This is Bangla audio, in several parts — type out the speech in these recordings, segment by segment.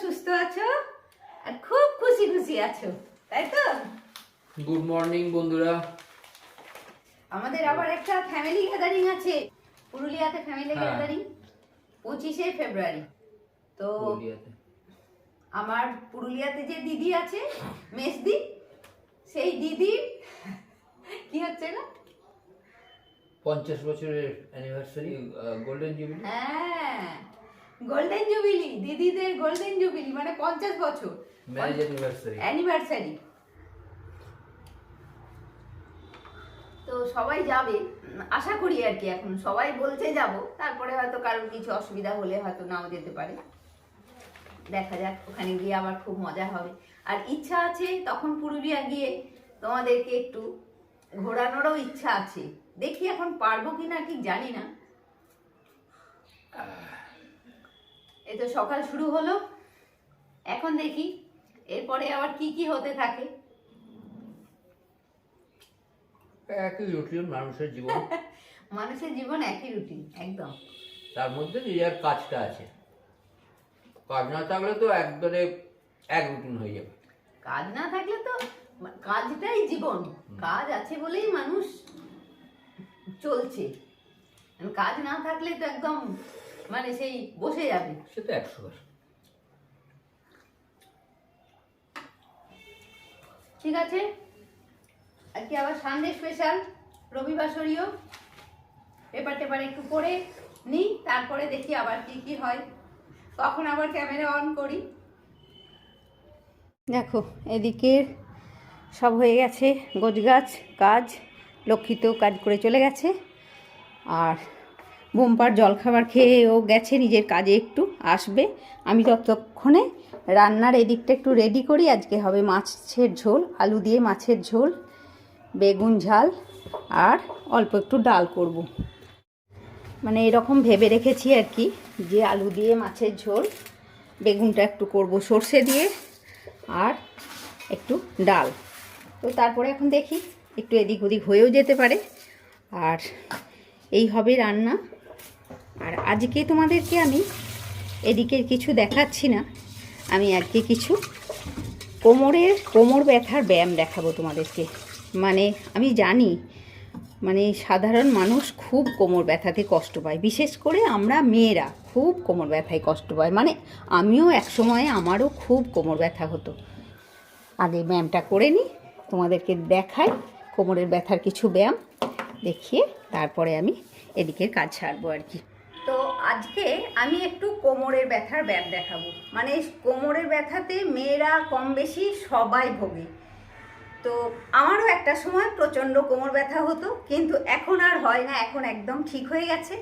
সুস্থ আছো? আর খুব খুশি খুশি আছো তাই তো? গুড মর্নিং বন্ধুরা। আমাদের আবার একটা ফ্যামিলি গ্যাদারিং আছে পুরুলিয়াতে ফ্যামিলি। গ্যাদারিং পঁচিশে ফেব্রুয়ারি। তো আমার পুরুলিয়াতে যে দিদি আছে মেসদি সেই দিদির কি হচ্ছে না? পঞ্চাশ বছরের অ্যানিভার্সারি গোল্ডেন জুবিলি হ্যাঁ। গোল্ডেন জুবিলি দিদিদের গোল্ডেন জুবিলি মানে পঞ্চাশ বছর। ম্যারেজ অ্যানিভার্সারি অ্যানিভার্সারি তো সবাই যাবে আশা করি আর কি এখন। সবাই বলছে যাব তারপরে হয়তো কারোর কিছু অসুবিধা হলে হয়তো নাও যেতে পারে। দেখা যাক ওখানে গিয়ে আবার খুব মজা হবে। আর ইচ্ছা আছে তখন পুরুলিয়া গিয়ে তোমাদেরকে একটু ঘোরানোরও ইচ্ছা আছে। দেখি এখন পারব কিনা ঠিক জানি না। এই তো সকাল শুরু হলো। এখন দেখি এরপরে আবার কি কি হতে থাকে। একই রুটিন মানুষের জীবন। মানুষের জীবন একই রুটিন একদম। তার মধ্যে নিজের কাজটা আছে। কাজ না থাকলে তো একবারে এক রুটিন হয়ে যাবে। কাজ না থাকলে তো কাজটাই জীবন। কাজ আছে বলেই মানুষ চলছে। কাজ না থাকলে তো একদম মানে সেই বসে যাবে। সে তো একশো বার। ঠিক আছে? আজকে আবার সানডে স্পেশাল রবিবাসরীয় পেপার টেপার একটু পরে নিই তারপরে দেখি আবার কি কি হয়। তখন আবার ক্যামেরা অন করি। দেখো এদিকে সব হয়ে গেছে গোছগাছ কাজ লক্ষ্মীত কাজ করে চলে গেছে। আর বোম্পার জলখাবার খেয়ে ও গেছে, নিজের কাজে একটু আসবে। আমি ততক্ষণে রান্নার এদিকটা একটু রেডি করি। আজকে হবে মাছের ঝোল, আলু দিয়ে মাছের ঝোল, বেগুন ঝাল আর অল্প একটু ডাল করব। মানে এরকম ভেবে রেখেছি আর কি যে আলু দিয়ে মাছের ঝোল, বেগুনটা একটু করব সর্ষে দিয়ে আর একটু ডাল। তো তারপরে এখন দেখি, একটু এদিক ওদিক হয়েও যেতে পারে। আর এই হবে রান্না। আর আজকে তোমাদেরকে আমি এদিকের কিছু দেখাচ্ছি না। আমি আজকে কিছু কোমরের, কোমর ব্যথার ব্যায়াম দেখাবো তোমাদেরকে। মানে আমি জানি মানে সাধারণ মানুষ খুব কোমর ব্যথাতে কষ্ট পায়। বিশেষ করে আমরা মেয়েরা খুব কোমর ব্যথায় কষ্ট পায়। মানে আমিও এক সময়ে আমারও খুব কোমর ব্যথা হতো। আগে ব্যায়ামটা করে নিই, তোমাদেরকে দেখাই কোমরের ব্যথার কিছু ব্যায়াম, দেখিয়ে তারপরে আমি এদিকের কাজ ছাড়বো আর কি। তো আজকে আমি একটু কোমরের ব্যথার ব্যায়াম দেখাবো। মানে কোমরের ব্যথাতে মেয়েরা কম বেশি সবাই ভোগে। তো আমারও একটা সময় প্রচণ্ড কোমর ব্যথা হতো, কিন্তু এখন আর হয় না, এখন একদম ঠিক হয়ে গেছে।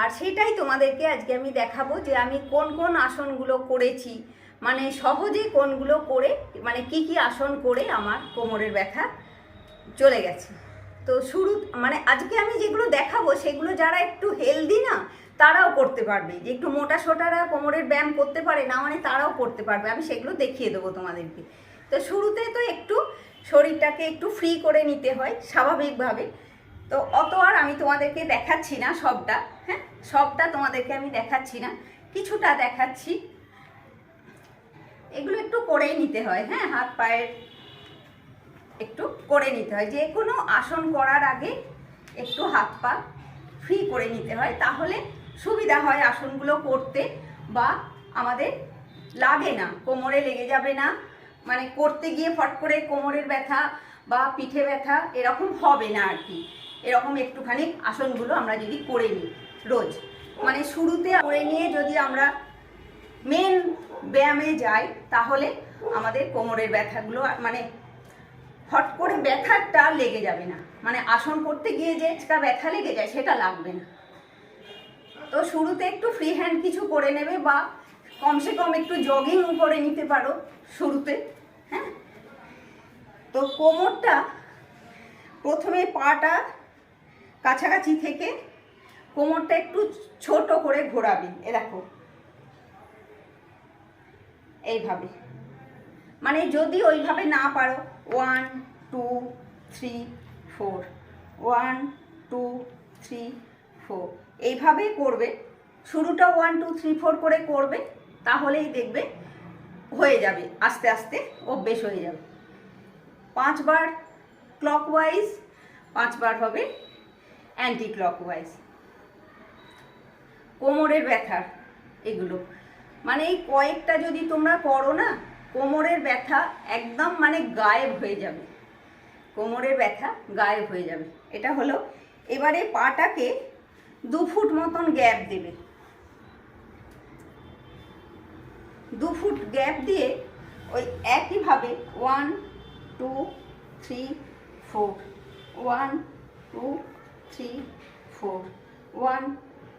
আর সেটাই তোমাদেরকে আজকে আমি দেখাবো যে আমি কোন কোন আসনগুলো করেছি মানে সহজে কোনগুলো করে মানে কি কি আসন করে আমার কোমরের ব্যথা চলে গেছে। তো শুরু মানে আজকে আমি যেগুলো দেখাবো, সেগুলো যারা একটু হেলদি না তারাও করতে পারবে। যে একটু মোটা সোটারা কোমরের ব্যায়াম করতে পারে, না মানে তারাও করতে পারবে। আমি সেগুলো দেখিয়ে দেবো তোমাদেরকে। তো শুরুতে তো একটু শরীরটাকে একটু ফ্রি করে নিতে হয়, স্বাভাবিকভাবে। তো অত আর আমি তোমাদেরকে দেখাচ্ছি না সবটা হ্যাঁ? সবটা তোমাদেরকে আমি দেখাচ্ছি না। কিছুটা দেখাচ্ছি। এগুলো একটু করেই নিতে হয় হ্যাঁ? হাত পায়ের একটু করে নিতে হয়। যে কোনো আসন করার আগে একটু হাত পা ফ্রি করে নিতে হয়। তাহলে সুবিধা হয় আসনগুলো করতে বা আমাদের লাগে না, কোমরে লেগে যাবে না। মানে করতে গিয়ে ফট করে কোমরের ব্যথা বা পিঠে ব্যথা এরকম হবে না আর কি। এরকম একটুখানি আসনগুলো আমরা যদি করে নিই রোজ। মানে শুরুতে করে নিয়ে যদি আমরা মেন ব্যায়ামে যাই, তাহলে আমাদের কোমরের ব্যথাগুলো মানে হট করে ব্যথাটা লেগে যাবে না। মানে আসন করতে গিয়ে যে ব্যথা লেগে যায়, সেটা লাগবে না। তো শুরুতে একটু ফ্রি হ্যান্ড কিছু করে নেবে বা কমসে কম একটু জগিং করে নিতে পারো শুরুতে হ্যাঁ? তো কোমরটা প্রথমে পাটা কাছাকাছি থেকে কোমরটা একটু ছোট করে ঘোরাবে, এ দেখো। এইভাবে। মানে যদি ওইভাবে না পারো one two three four one two three four এইভাবে করবে। শুরুটা ওয়ান টু থ্রি ফোর করে করবে, তাহলেই দেখবে হয়ে যাবে, আস্তে আস্তে অভ্যেস হয়ে যাবে। পাঁচবার ক্লকওয়াইজ পাঁচবার হবে অ্যান্টি ক্লকওয়াইজ কোমরের ব্যথা, এগুলো। মানে এই কয়েকটা যদি তোমরা করো না, কোমরের ব্যথা একদম মানে গায়েব হয়ে যাবে। কোমরের ব্যথা গায়েব হয়ে যাবে। এটা হলো, এবারে পাটাকে দু ফুট মতন গ্যাপ দেবে। দু ফুট গ্যাপ দিয়ে ওই একইভাবে one two three four one two three four one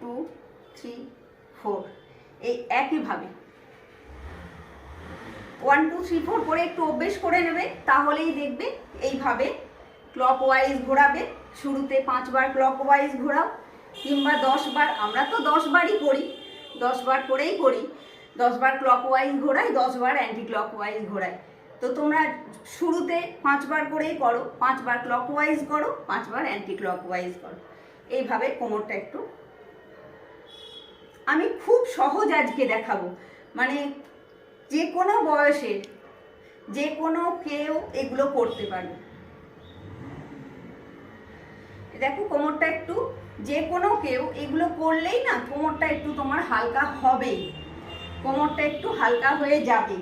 two three four এই একইভাবে। ওয়ান টু থ্রি ফোর করে একটু অভ্যেস করে নেবে, তাহলেই দেখবে এইভাবে ক্লক ওয়াইজ ঘোরাবে, শুরুতে পাঁচবার ক্লক ওয়াইজ ঘোরাও কিংবা দশ বার, আমরা তো দশ বারই করি, দশ বার করেই করি। দশ বার ক্লক ওয়াইজ ঘোরাই, দশ বার অ্যান্টি ক্লক ওয়াইজ ঘোরাই। তো তোমরা শুরুতে পাঁচবার করেই করো পাঁচবার ক্লক ওয়াইজ করো পাঁচবার অ্যান্টি ক্লক ওয়াইজ করো। এইভাবে কোমরটা একটু। আমি খুব সহজ আজকে দেখাবো। মানে যে কোনো বয়সে, যে কোনো কেউ এগুলো করতে পারবে। দেখো কোমরটা একটু যে কোনো কেউ এগুলো করলেই না কোমরটা একটু তোমার হালকা হবে কোমরটা একটু হালকা হয়ে যাবে।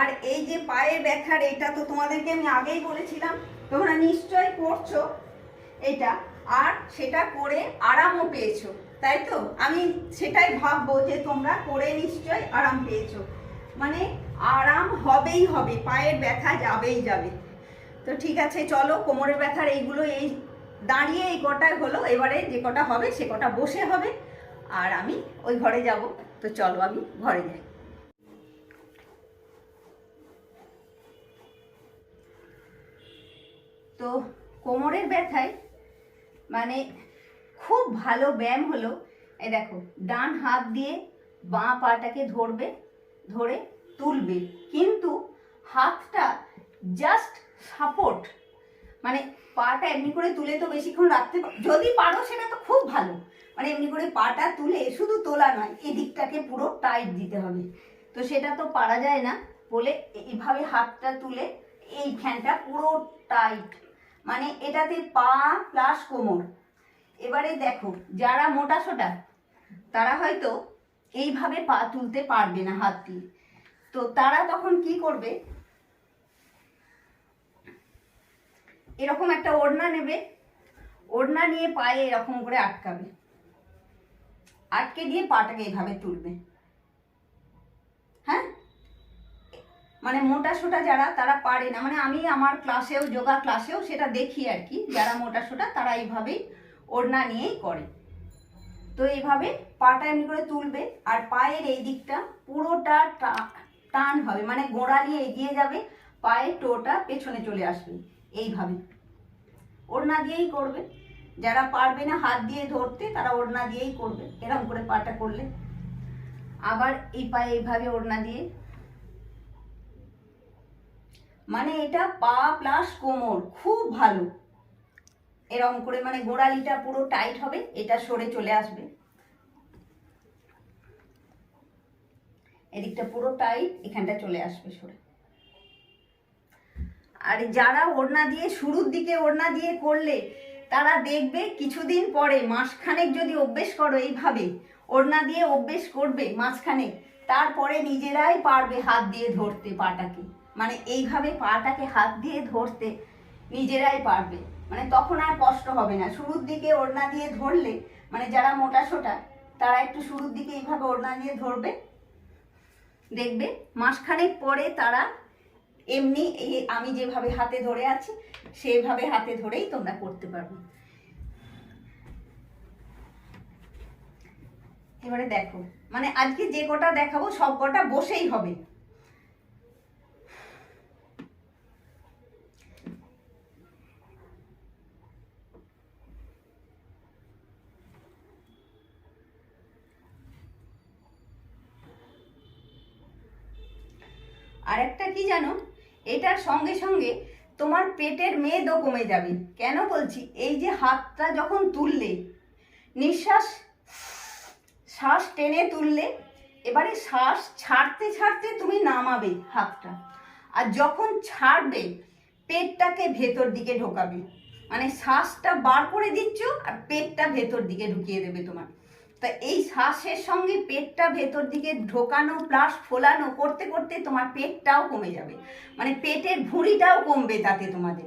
আর এই যে পায়ের ব্যথার, এটা তো তোমাদেরকে আমি আগেই বলেছিলাম, তোমরা নিশ্চয় করছ এটা। আর সেটা করে আরামও পেয়েছ, তাই তো? আমি সেটাই ভাববো যে তোমরা করে নিশ্চয় আরাম পেয়েছ। মানে আরাম হবেই হবে, পায়ের ব্যথা যাবেই যাবে। তো ঠিক আছে, চলো, কোমরের ব্যথার এইগুলো, এই দাঁড়িয়ে এই কটায় হলো, এবারে যে কটা হবে, সে কটা বসে হবে, আর আমি ওই ঘরে যাব। তো চলো, আমি ঘরে যাই। তো কোমরের ব্যথায় মানে খুব ভালো ব্যায়াম হলো, এই দেখো, ডান হাত দিয়ে বাঁ পাটাকে ধরবে, ধরে তুলবে, কিন্তু হাতটা জাস্ট সাপোর্ট মানে পাটা এমনি করে তুলে তো বেশিক্ষণ রাখতে যদি পারো সেটা তো খুব ভালো। মানে এমনি করে পাটা তুলে শুধু তোলা নয়, এদিকটাকে পুরো টাইট দিতে হবে। তো সেটা তো পারা যায় না বলে এইভাবে হাতটা তুলে এই ফ্যানটা পুরো টাইট মানে এটাতে পা প্লাস কোমর। এবারে দেখো, যারা মোটা সোটা, তারা হয়তো এইভাবে পা তুলতে পারবে না হাত দিয়ে। তো তারা তখন কি করবে? এরকম একটা ওড়না নেবে। ওড়না নিয়ে পায়ে এরকম করে আটকাবে। আটকে দিয়ে পাটাকে এভাবে তুলবে। হ্যাঁ? মানে মোটা সোটা যারা, তারা পারে না। মানে আমি আমার ক্লাসেও, যোগা ক্লাসেও সেটা দেখি আর কি। যারা মোটা সোটা তারা এইভাবেই ওড়না নিয়েই করে। তো এইভাবে পাটা এমনি করে তুলবে আর পায়ের এই দিকটা পুরোটা টান হবে। মানে গোড়া নিয়ে এগিয়ে যাবে, পায়ের টোটা পেছনে চলে আসবে। এইভাবে। ওড়না দিয়েই করবে। যারা পারবে না হাত দিয়ে ধরতে, তারা ওড়না দিয়েই করবে। এরকম করে পাটা করলে। আবার এই পায়ে এইভাবে ওড়না দিয়ে। মানে এটা পা প্লাস কোমর, খুব ভালো। এরকম করে মানে গোড়ালিটা পুরো টাইট হবে, এটা সরে চলে আসবে। এদিকটা পুরো টাইট, এখানটা চলে আসবে সরে। আর যারা ওড়না দিয়ে শুরুর দিকে ওড়না দিয়ে করলে, তারা দেখবে কিছুদিন পরে মাসখানেক যদি অভ্যেস করো এইভাবে, ওড়না দিয়ে অভ্যেস করবে মাঝখানে তারপরে নিজেরাই পারবে হাত দিয়ে ধরতে পাটাকে। মানে এইভাবে পাটাকে হাত দিয়ে ধরতে নিজেরাই পারবে। মানে তখন আর কষ্ট হবে না। শুরুর দিকে ওড়না দিয়ে ধরলে মানে যারা মোটা সোটা, তারা একটু শুরুর দিকে এইভাবে ওড়না দিয়ে ধরবে। দেখবে মাসখানেক পরে তারা এমনি এই আমি যেভাবে হাতে ধরে আছি, সেভাবে হাতে ধরেই তোমরা করতে পারবে। এবারে দেখো মানে আজকে যে কটা দেখাবো, সব কটা বসেই হবে। আরেকটা কি জানো? এটার সঙ্গে সঙ্গে তোমার পেটের মেদও কমে যাবে। কেন বলছি? এই যে হাতটা যখন তুললে, নিঃশ্বাস, শ্বাস টেনে তুললে, এবারে শ্বাস ছাড়তে ছাড়তে তুমি নামাবে হাতটা। আর যখন ছাড়বে, পেটটাকে ভেতর দিকে ঢোকাবে। মানে শ্বাসটা বার করে দিচ্ছ আর পেটটা ভেতর দিকে ঢুকিয়ে দেবে তোমার। তা এই শ্বাসের সঙ্গে পেটটা ভেতর দিকে ঢোকানো প্লাস ফোলানো, করতে করতে তোমার পেটটাও কমে যাবে। মানে পেটের ভুঁড়িটাও কমবে তাতে তোমাদের।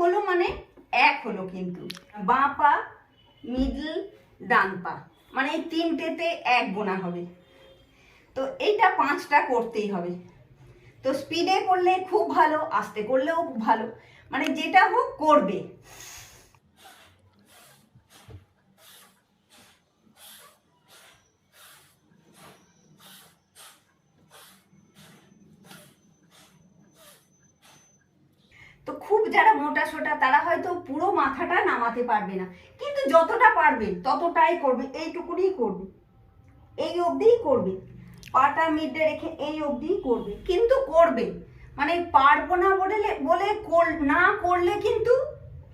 হলো মানে এক হলো কিন্তু। বাঁ পা মিডল ডান পা। মানে এই তিনটেতে এক গোনা হবে। তো এইটা পাঁচটা করতেই হবে। তো স্পিডে করলে খুব ভালো, আস্তে করলেও খুব ভালো। মানে যেটা হোক করবে তো খুব যারা মোটা সোটা, তারা হয়তো পুরো মাথাটা নামাতে পারবে না। কিন্তু যতটা পারবে, ততটাই করবে, এইটুকুনি করবে। এই অবধিই করবে। পাটা মিডে রেখে এই অবধিই করবে। কিন্তু করবে। মানে পারব না বলে বলে না করলে কিন্তু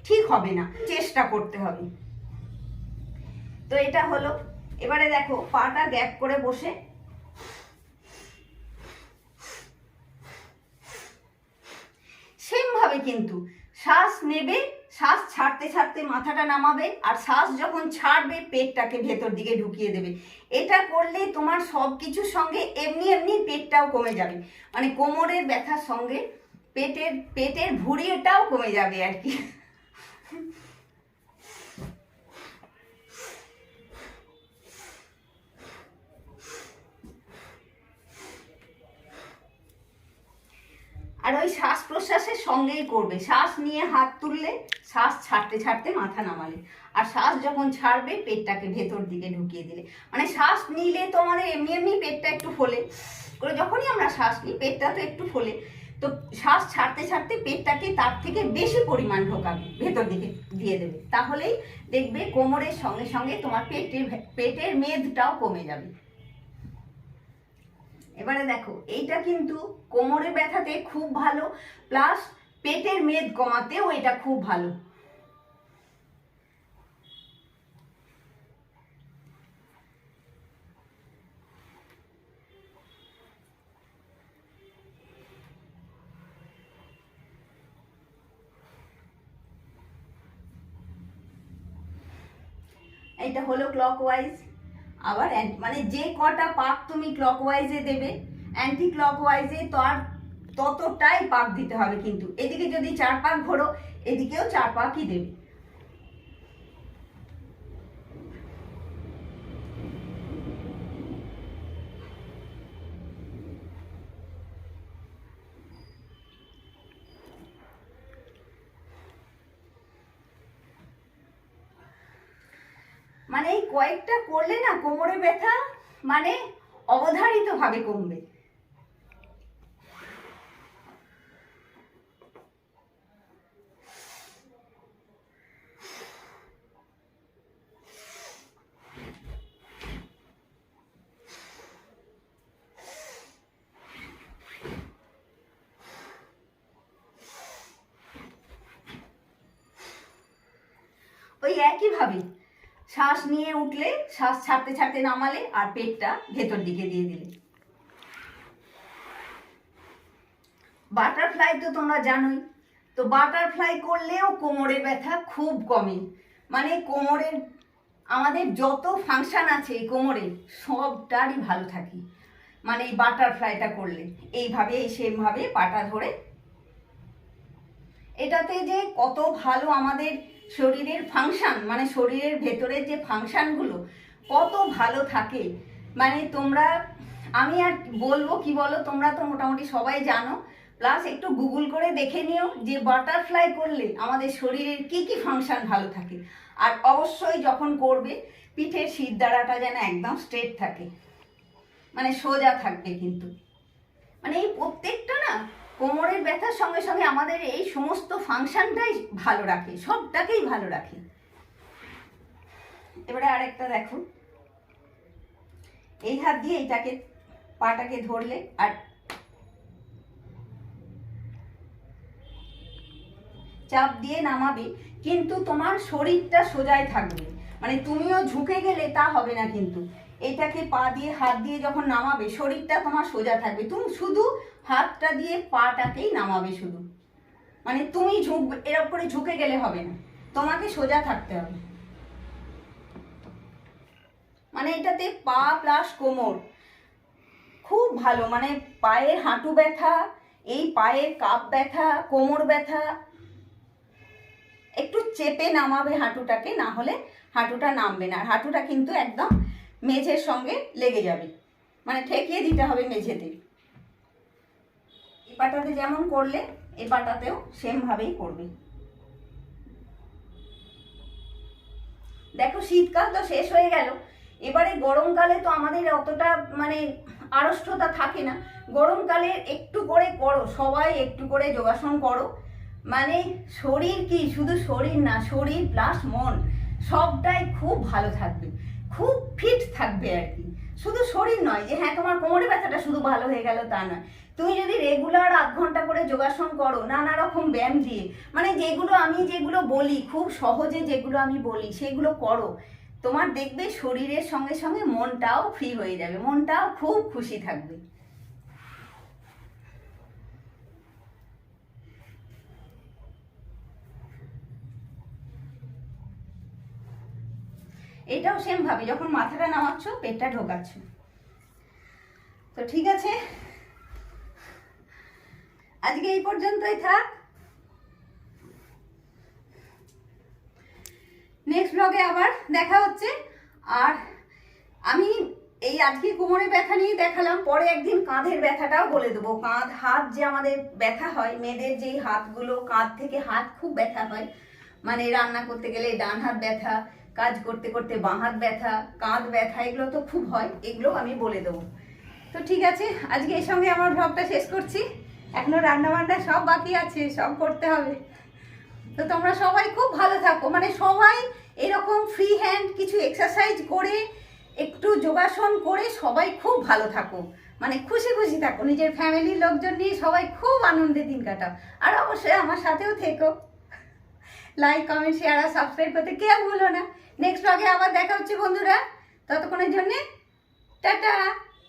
ঠিক হবে না। চেষ্টা করতে হবে। তো এটা হলো। এবারে দেখো, পাটা গ্যাপ করে বসে সেম ভাবে কিন্তু। শ্বাস নেবে, শ্বাস ছাড়তে ছাড়তে মাথাটা নামাবে আর শ্বাস যখন ছাড়বে, পেটটাকে ভেতর দিকে ঢুকিয়ে দেবে। এটা করলে তোমার সব কিছুর সঙ্গে এমনি এমনি পেটটাও কমে যাবে। মানে কোমরের ব্যথার সঙ্গে পেটের পেটের ভুঁড়িটাও কমে যাবে আর কি। আর ওই শ্বাস প্রশ্বাসের সঙ্গেই করবে। শ্বাস নিয়ে হাত তুললে শ্বাস ছাড়তে ছাড়তে মাথা নামালে। আর শ্বাস যখন ছাড়বে, পেটটাকে ভেতর দিকে ঢুকিয়ে দিলে। মানে শ্বাস নিলে তো আমাদের এমনি এমনি পেটটা একটু ফোলে। করে যখনই আমরা শ্বাস নিই, পেটটা তো একটু ফোলে। তো শ্বাস ছাড়তে ছাড়তে পেটটাকে তার থেকে বেশি পরিমাণ ঢোকাবে, ভেতর দিকে দিয়ে দেবে। তাহলেই দেখবে কোমরের সঙ্গে সঙ্গে তোমার পেটের পেটের মেদটাও কমে যাবে। এবারে দেখো, এইটা কিন্তু কোমরে ব্যথাতে খুব ভালো, প্লাস পেটের মেদ কমাতেও এটা খুব ভালো। এটা হলো ক্লকওয়াইজ আবার মানে যে কটা পাক তুমি ক্লকওয়াইজে দেবে অ্যান্টি ক্লকওয়াইজে তার ততটাই পাক দিতে হবে কিন্তু। এদিকে যদি চার পাক ঘোরো, এদিকেও চার পাকই দেবে। মানে এই কয়েকটা করলে না কোমরে ব্যথা মানে অবধারিত ভাবে কমবে। ওই একইভাবে শ্বাস নিয়ে উঠলে, শ্বাস ছাড়তে ছাড়তে নামালে আর পেটটা ভেতর দিকে দিয়ে দিলে। বাটারফ্লাই তো তোমরা জানোই। তো বাটারফ্লাই করলেও কোমরের ব্যথা খুব কমে মানে কোমরের আমাদের যত ফাংশন আছে এই কোমরে, সবটারই ভালো থাকি। মানে এই বাটারফ্লাইটা করলে। এইভাবে এই সেমভাবে পাটা ধরে। এটাতে যে কত ভালো আমাদের শরীরের ফাংশান মানে শরীরের ভেতরের যে ফাংশানগুলো কত ভালো থাকে। মানে তোমরা, আমি আর বলব কি বলো, তোমরা তো মোটামুটি সবাই জানো। প্লাস একটু গুগল করে দেখে নিও যে বাটারফ্লাই করলে আমাদের শরীরের কি কি ফাংশন ভালো থাকে। আর অবশ্যই যখন করবে, পিঠের শিরদাঁড়াটা যেন একদম স্ট্রেট থাকে। মানে সোজা থাকবে কিন্তু। মানে এই প্রত্যেকটা না কোমরের ব্যথার সঙ্গে সঙ্গে আমাদের এই সমস্ত ফাংশনটাই ভালো রাখে, সবটাকেই ভালো রাখে। এবারে আরেকটা দেখো। এই হাত দিয়ে এইটাকে, পাটাকে ধরলে আর চাপ দিয়ে নামাবে, কিন্তু তোমার শরীরটা সোজাই থাকবে। মানে তুমিও ঝুঁকে গেলে তা হবে না কিন্তু। এটাকে পা দিয়ে, হাত দিয়ে যখন নামাবে, শরীরটা তোমার সোজা থাকবে। তুমি শুধু হাতটা দিয়ে পাটাকেই নামাবে শুধু। মানে তুমি ঝুঁকবে এরকম করে ঝুঁকে গেলে হবে না। তোমাকে সোজা থাকতে হবে। মানে এটাতে পা প্লাস কোমর। খুব ভালো মানে পায়ের হাঁটু ব্যথা, এই পায়ের কাপ ব্যথা, কোমর ব্যথা, একটু চেপে নামাবে হাঁটুটাকে, না হলে হাঁটুটা নামবে না। আর হাঁটুটা কিন্তু একদম মেঝের সঙ্গে লেগে যাবে। মানে ঠেকিয়ে দিতে হবে মেঝেতে। এই পাটাতে যেমন করলে, এ পাটাতেও সেমভাবেই করবে। দেখো, শীতকাল তো শেষ হয়ে গেল। এবারে গরমকালে তো আমাদের অতটা মানে আড়ষ্টতা থাকে না। গরমকালে একটু করে করো, সবাই একটু করে যোগাসন করো। মানে শরীর কি? শুধু শরীর না, শরীর প্লাস মন, সবটাই খুব ভালো থাকবে। খুব ফিট থাকবে আর কি। শুধু শরীর নয় যে হ্যাঁ তোমার কোমরে ব্যথাটা শুধু ভালো হয়ে গেল তা নয়। তুমি যদি রেগুলার আধ ঘণ্টা করে যোগাসন করো, নানা রকম ব্যায়াম দিয়ে মানে যেগুলো আমি যেগুলো বলি, খুব সহজে যেগুলো আমি বলি, সেগুলো করো। তোমার দেখবে শরীরের সঙ্গে সঙ্গে মনটাও ফ্রি হয়ে যাবে, মনটাও খুব খুশি থাকবে। এটাও সেম ভাবে, যখন মাথাটা নামাচ্ছ, পেটটা ঢোকাচ্ছ। তো ঠিক আছে? আজকে এই পর্যন্তই থাক। নেক্সট ব্লগে আবার দেখা হচ্ছে। আর আমি এই আজকে কোমরে ব্যথা নিয়ে দেখালাম, পরে একদিন কাঁধের ব্যথাটাও বলে দেবো। কাঁধ, হাত যে আমাদের ব্যথা হয়, মেয়েদের যেই হাতগুলো, কাঁধ থেকে হাত খুব ব্যথা হয়। মানে রান্না করতে গেলে ডান হাত ব্যথা, কাজ করতে করতে বাঁ হাত ব্যথা, কাঁধ ব্যথা, এগুলো তো খুব হয় এগুলো আমি বলে দেবো। তো ঠিক আছে, আজকে এর সঙ্গে আমার ব্লগটা শেষ করছি। এখনও রান্না বান্না সব বাকি আছে, সব করতে হবে। তো তোমরা সবাই খুব ভালো থাকো। মানে সবাই এরকম ফ্রি হ্যান্ড কিছু এক্সারসাইজ করে, একটু যোগাসন করে সবাই খুব ভালো থাকো। মানে খুশি খুশি থাকো। নিজের ফ্যামিলির লোকজন নিয়ে সবাই খুব আনন্দে দিন কাটাও। আর অবশ্যই আমার সাথেও থেকো। লাইক কমেন্ট শেয়ার আর সাবস্ক্রাইব করতে কেউ ভুলো না। নেক্সট ব্লগে আবার দেখা হচ্ছে বন্ধুরা। ততক্ষণের জন্য